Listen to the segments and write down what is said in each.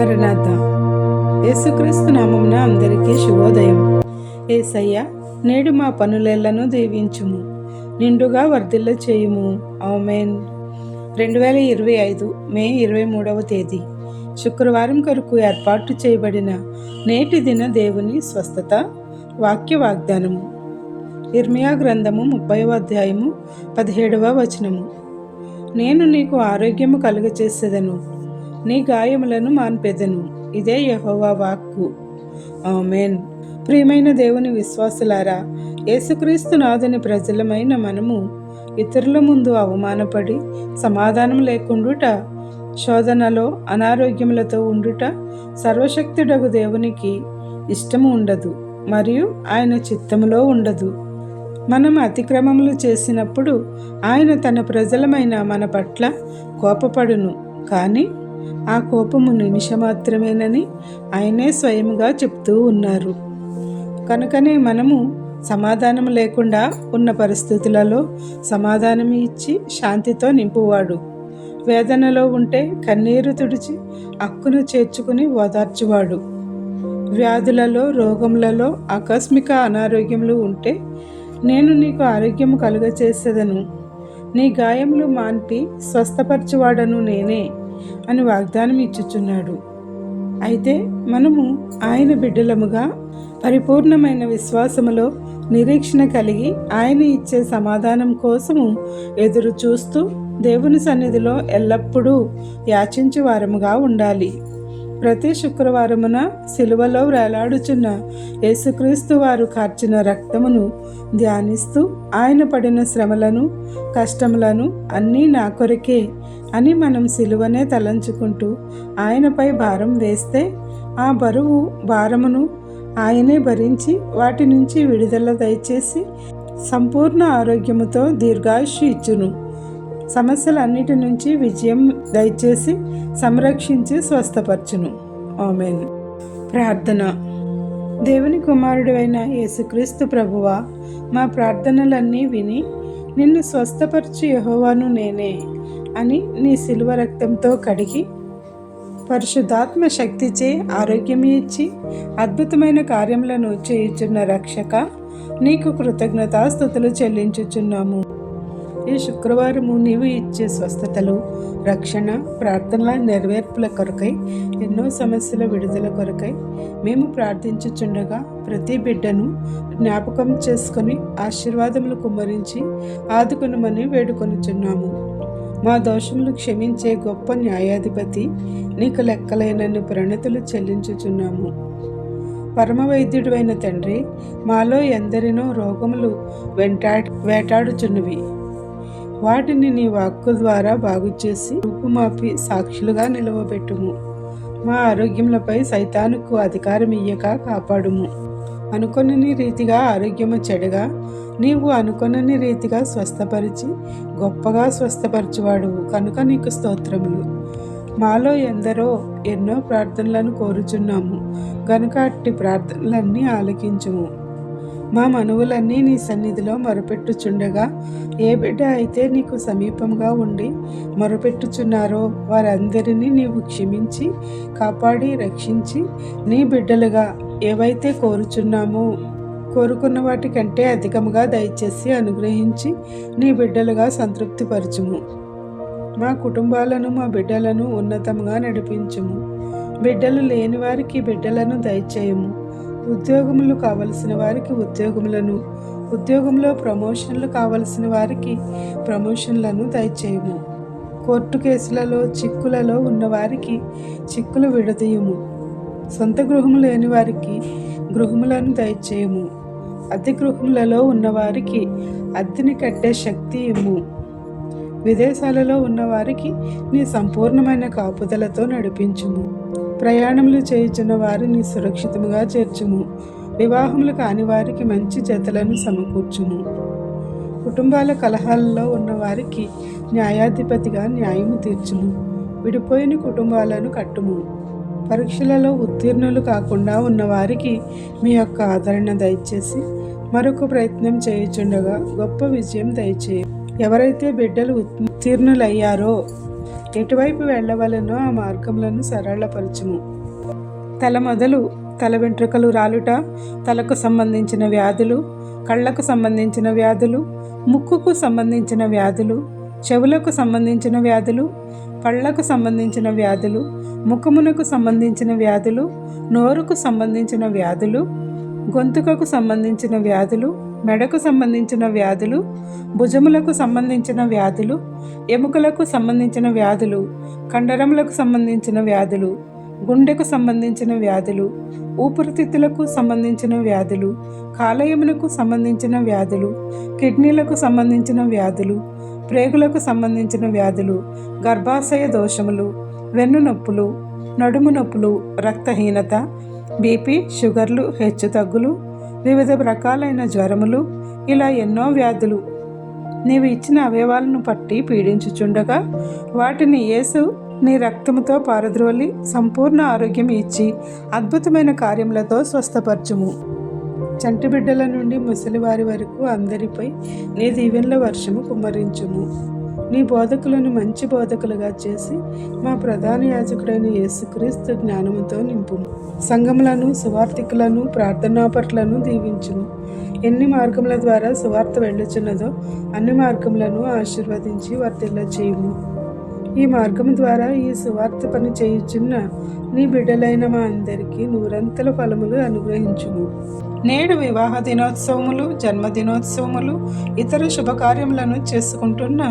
మరణాథ యేసుక్రీస్తు నామమున అందరికీ శుభోదయం. ఏసయ్య నేడు మా పనులను దీవించుము నిండుగా వర్ధిల్ల చేయుము. ఆమెన్. రెండు వేల ఇరవై ఐదు మే ఇరవై మూడవ తేదీ. శుక్రవారం కొరకు ఏర్పాటు చేయబడిన నేటి దిన దేవుని స్వస్థత వాక్య వాగ్దానము. ఇర్మియా గ్రంథము ముప్పైవ అధ్యాయము పదిహేడవ వచనము. నేను నీకు ఆరోగ్యము కలుగచేసేదను. నీ గాయములను మాన్పెదను. ఇదే యహోవా వాక్కు. ఆమెన్. ప్రియమైన దేవుని విశ్వాసులారా యేసుక్రీస్తు నాదుని ప్రజలమైన మనము ఇతరుల ముందు అవమానపడి సమాధానం లేకుండుట శోధనలో అనారోగ్యములతో ఉండుట సర్వశక్తుడగు దేవునికి ఇష్టము ఉండదు మరియు ఆయన చిత్తములో ఉండదు. మనం అతిక్రమములు చేసినప్పుడు ఆయన తన ప్రజలమైన మన పట్ల కోపపడును కానీ ఆ కోపము నిమిషమాత్రమేనని ఆయనే స్వయముగా చెప్తూ ఉన్నారు. కనుకనే మనము సమాధానం లేకుండా ఉన్న పరిస్థితులలో సమాధానం ఇచ్చి శాంతితో నింపువాడు. వేదనలో ఉంటే కన్నీరు తుడిచి అక్కును చేర్చుకుని ఓదార్చువాడు. వ్యాధులలో రోగములలో ఆకస్మిక అనారోగ్యములు ఉంటే నేను నీకు ఆరోగ్యము కలుగచేసేదను. నీ గాయములు మాన్పి స్వస్థపరచువాడను నేనే. అని వాగ్దానం ఇచ్చుచున్నాడు. అయితే మనము ఆయన బిడ్డలముగా పరిపూర్ణమైన విశ్వాసములో నిరీక్షణ కలిగి ఆయన ఇచ్చే సమాధానం కోసము ఎదురు చూస్తూ దేవుని సన్నిధిలో ఎల్లప్పుడూ యాచించు వారముగా ఉండాలి. ప్రతి శుక్రవారమున సిలువలో వేలాడుచున్న యేసుక్రీస్తు వారు కార్చిన రక్తమును ధ్యానిస్తూ ఆయన పడిన శ్రమలను కష్టములను అన్నీ నా కొరకే అని మనం సిలువనే తలంచుకుంటూ ఆయనపై భారం వేస్తే ఆ బరువు భారమును ఆయనే భరించి వాటి నుంచి విడుదల దయచేసి సంపూర్ణ ఆరోగ్యముతో దీర్ఘాయుష్ ఇచ్చును. సమస్యలన్నిటి నుంచి విజయం దయచేసి సంరక్షించి స్వస్థపరచును. ఆమెన్. ప్రార్థన. దేవుని కుమారుడైన యేసుక్రీస్తు ప్రభువా మా ప్రార్థనలన్నీ విని నిన్ను స్వస్థపరచు యహోవాను నేనే అని నీ శిలువ రక్తంతో కడిగి పరిశుద్ధాత్మ శక్తిచే ఆరోగ్యం ఇచ్చి అద్భుతమైన కార్యములను చేయుచున్న రక్షక నీకు కృతజ్ఞతాస్థుతులు చెల్లించుచున్నాము. ఈ శుక్రవారము నీవు ఇచ్చే స్వస్థతలు రక్షణ ప్రార్థనల నెరవేర్పుల కొరకై ఎన్నో సమస్యల విడుదల కొరకై మేము ప్రార్థించుచుండగా ప్రతి బిడ్డను జ్ఞాపకం చేసుకొని ఆశీర్వాదములు కుమ్మరించి ఆదుకొనమని వేడుకొనుచున్నాము. మా దోషములు క్షమించే గొప్ప న్యాయాధిపతి నీకు లెక్కలేనన్ను ప్రణతులు చెల్లించుచున్నాము. పరమవైద్యుడైన తండ్రి మాలో ఎందరినో రోగములు వెంటాడి వేటాడుచున్నవి. వాటిని నీ వాక్కు ద్వారా బాగు చేసి రూపుమాపి సాక్షులుగా నిలవబెట్టుము. మా ఆరోగ్యములపై సైతానుకు అధికారం ఇయ్యక కాపాడుము. అనుకొనని రీతిగా ఆరోగ్యము చెడగా నీవు అనుకొనని రీతిగా స్వస్థపరిచి గొప్పగా స్వస్థపరచువాడు కనుక నీకు స్తోత్రములు. మాలో ఎందరో ఎన్నో ప్రార్థనలను కోరుచున్నాము గనుక అట్టి ప్రార్థనలన్నీ ఆలకించుము. మా మనవులన్నీ నీ సన్నిధిలో మొరపెట్టుచుండగా ఏ బిడ్డ అయితే నీకు సమీపంగా ఉండి మొరపెట్టుచున్నారో వారందరినీ నీవు క్షమించి కాపాడి రక్షించి నీ బిడ్డలుగా ఏవైతే కోరుచున్నామో కోరుకున్న వాటి కంటే అధికముగా దయచేసి అనుగ్రహించి నీ బిడ్డలుగా సంతృప్తిపరచుము. మా కుటుంబాలను మా బిడ్డలను ఉన్నతంగా నడిపించుము. బిడ్డలు లేని వారికి బిడ్డలను దయచేయము. ఉద్యోగములు కావలసిన వారికి ఉద్యోగములను ఉద్యోగంలో ప్రమోషన్లు కావలసిన వారికి ప్రమోషన్లను దయచేయము. కోర్టు కేసులలో చిక్కులలో ఉన్నవారికి చిక్కులు విడదీయము. సొంత గృహము లేని వారికి గృహములను దయచేయము. అద్దె గృహములలో ఉన్నవారికి అద్దెని కట్టే శక్తి ఇమ్ము. విదేశాలలో ఉన్నవారికి నీ సంపూర్ణమైన కాపుదలతో నడిపించుము. ప్రయాణములు చేయుచున్న వారిని సురక్షితముగా చేర్చుము. వివాహములు కాని వారికి మంచి జతలను సమకూర్చుము. కుటుంబాల కలహాలలో ఉన్న వారికి న్యాయాధిపతిగా న్యాయము తీర్చుము. విడిపోయిన కుటుంబాలను కట్టుము. పరీక్షలలో ఉత్తీర్ణులు కాకుండా ఉన్న వారికి మీ యొక్క ఆదరణ దయచేసి మరొక ప్రయత్నం చేయుచుండగా గొప్ప విజయం దయచేయి. ఎవరైతే బిడ్డలు ఉత్తీర్ణులయ్యారో ఎటువైపు వెళ్ళవలనో ఆ మార్గములను సరళపరచుము. తల మొదలు తల వెంట్రుకలు రాలుట తలకు సంబంధించిన వ్యాధులు కళ్ళకు సంబంధించిన వ్యాధులు ముక్కుకు సంబంధించిన వ్యాధులు చెవులకు సంబంధించిన వ్యాధులు పళ్ళకు సంబంధించిన వ్యాధులు ముఖమునకు సంబంధించిన వ్యాధులు నోరుకు సంబంధించిన వ్యాధులు గొంతుకకు సంబంధించిన వ్యాధులు మెడకు సంబంధించిన వ్యాధులు భుజములకు సంబంధించిన వ్యాధులు ఎముకలకు సంబంధించిన వ్యాధులు కండరములకు సంబంధించిన వ్యాధులు గుండెకు సంబంధించిన వ్యాధులు ఊపిరితిత్తులకు సంబంధించిన వ్యాధులు కాలయములకు సంబంధించిన వ్యాధులు కిడ్నీలకు సంబంధించిన వ్యాధులు ప్రేగులకు సంబంధించిన వ్యాధులు గర్భాశయ దోషములు వెన్ను నొప్పులు నడుము నొప్పులు రక్తహీనత బీపీ షుగర్లు హెచ్చు తగ్గులు వివిధ రకాలైన జ్వరములు ఇలా ఎన్నో వ్యాధులు. నీవు ఇచ్చిన అవయవాలను పట్టి పీడించుచుండగా వాటిని యేసు నీ రక్తముతో పారద్రోలి సంపూర్ణ ఆరోగ్యం ఇచ్చి అద్భుతమైన కార్యములతో స్వస్థపరచుము. చంటి బిడ్డల నుండి ముసలివారి వరకు అందరిపై నీ దీవెనల వర్షము కుమ్మరించుము. నీ బోధకులను మంచి బోధకులుగా చేసి మా ప్రధాన యాజకుడైన యేసుక్రీస్తు జ్ఞానముతో నింపుము. సంఘములను సువార్థికులను ప్రార్థనాపట్లను దీవించుము. ఎన్ని మార్గముల ద్వారా సువార్త వెళ్ళుచున్నదో అన్ని మార్గములను ఆశీర్వదించి వర్తిల్ల చేయుము ఈ మార్గం ద్వారా ఈ సువార్త పని చేయుచున్న నీ బిడ్డలైన మా అందరికీ నూరంతల ఫలములు అనుగ్రహించుము. నేడు వివాహ దినోత్సవములు జన్మదినోత్సవములు ఇతర శుభకార్యములను చేసుకుంటున్న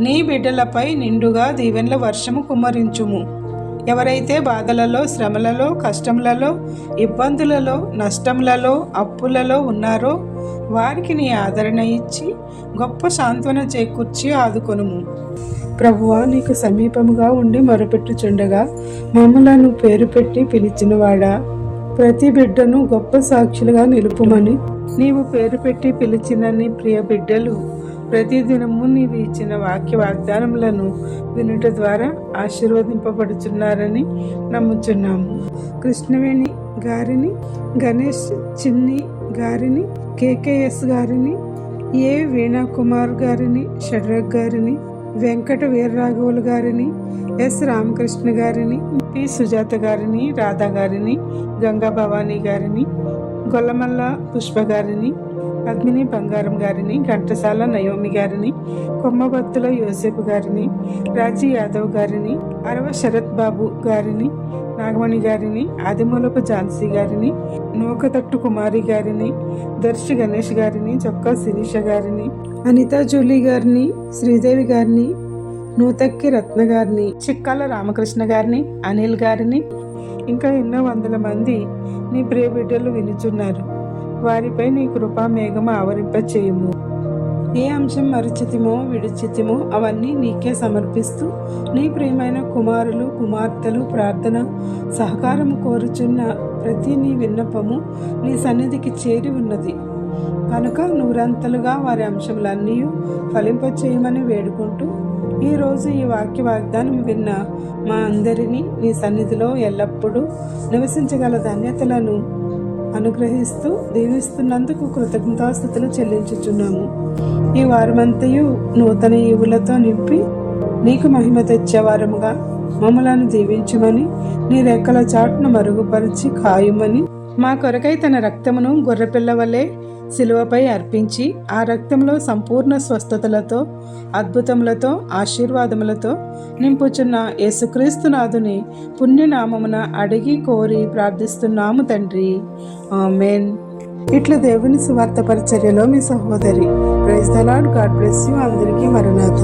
నీ బిడ్డలపై నిండుగా దీవెన్ల వర్షము కుమ్మరించుము. ఎవరైతే బాధలలో శ్రమలలో కష్టములలో ఇబ్బందులలో నష్టములలో అప్పులలో ఉన్నారో వారికి నీ ఆదరణ ఇచ్చి గొప్ప సాంత్వన చేకూర్చి ఆదుకొనుము. ప్రభువా నీకు సమీపముగా ఉండి మొరపెట్టుచుండగా మమ్మలను పేరు పెట్టి పిలిచినవాడా? ప్రతి బిడ్డను గొప్ప సాక్షులుగా నిలుపుమని. నీవు పేరు పెట్టి పిలిచిన నీ ప్రియ బిడ్డలు ప్రతిదినము నీవు ఇచ్చిన వాక్య వాగ్దానములను వినుట ద్వారా ఆశీర్వదింపబడుచున్నారని నమ్ముచున్నాము. కృష్ణవేణి గారిని గణేష్ చిన్ని గారిని కేకేఎస్ గారిని ఏ వీణా కుమార్ గారిని షడ్రక్ గారిని వెంకట వీరరాఘవులు గారిని ఎస్ రామకృష్ణ గారిని పి సుజాత గారిని రాధా గారిని గంగా భవానీ గారిని గొల్లమల్ల పుష్ప గారిని పద్మిని బంగారం గారిని ఘంటసాల నయోమి గారిని కొమ్మబత్తుల యోసేపు గారిని రాజీ యాదవ్ గారిని అరవ శరత్ బాబు గారిని నాగమణి గారిని ఆదిమూలపు ఝాన్సీ గారిని నూకతట్టు కుమారి గారిని దర్శి గణేష్ గారిని చొక్కా శిరీష గారిని అనితా జూలీ గారిని శ్రీదేవి గారిని నూతక్కి రత్న గారిని చిక్కాల రామకృష్ణ గారిని అనిల్ గారిని ఇంకా ఎన్నో వందల మంది నీ ప్రియ బిడ్డలు వినుచున్నారు. వారిపై నీ కృపా మేఘము ఆవరింప చేయుము ఏ అంశం మరిచితిమో విడిచితిమో అవన్నీ నీకే సమర్పిస్తూ నీ ప్రియమైన కుమారులు కుమార్తెలు ప్రార్థన సహకారం కోరుచున్న ప్రతి నీ విన్నపము నీ సన్నిధికి చేరి ఉన్నది. కనుక నూరంతలుగా వారి అంశములన్నీ ఫలింపచేయమని వేడుకుంటూ ఈరోజు ఈ వాక్య వాగ్దానం విన్న మా అందరినీ నీ సన్నిధిలో ఎల్లప్పుడూ నివసించగల ధన్యతలను అనుగ్రహిస్తూ దీవిస్తున్నందుకు కృతజ్ఞతాస్థుతులు చెల్లించుచున్నాము. ఈ వారమంతయు నూతన ఈవులతో నింపి నీకు మహిమ తెచ్చేవారముగా మమ్మలను దీవించమని నీ రెక్కల చాటును మరుగుపరిచి ఖాయుమని మా కొరకై తన రక్తమును గొర్రెపిల్ల వలె శిలువపై అర్పించి ఆ రక్తంలో సంపూర్ణ స్వస్థతలతో అద్భుతములతో ఆశీర్వాదములతో నింపుచున్న యేసుక్రీస్తునాథుని పుణ్యనామమున అడిగి కోరి ప్రార్థిస్తున్నాము తండ్రి. ఆమెన్. ఇట్లా దేవుని సువార్త పరిచర్యలో మీ సహోదరి praise the Lord God bless you. అందరికీ మరణాథ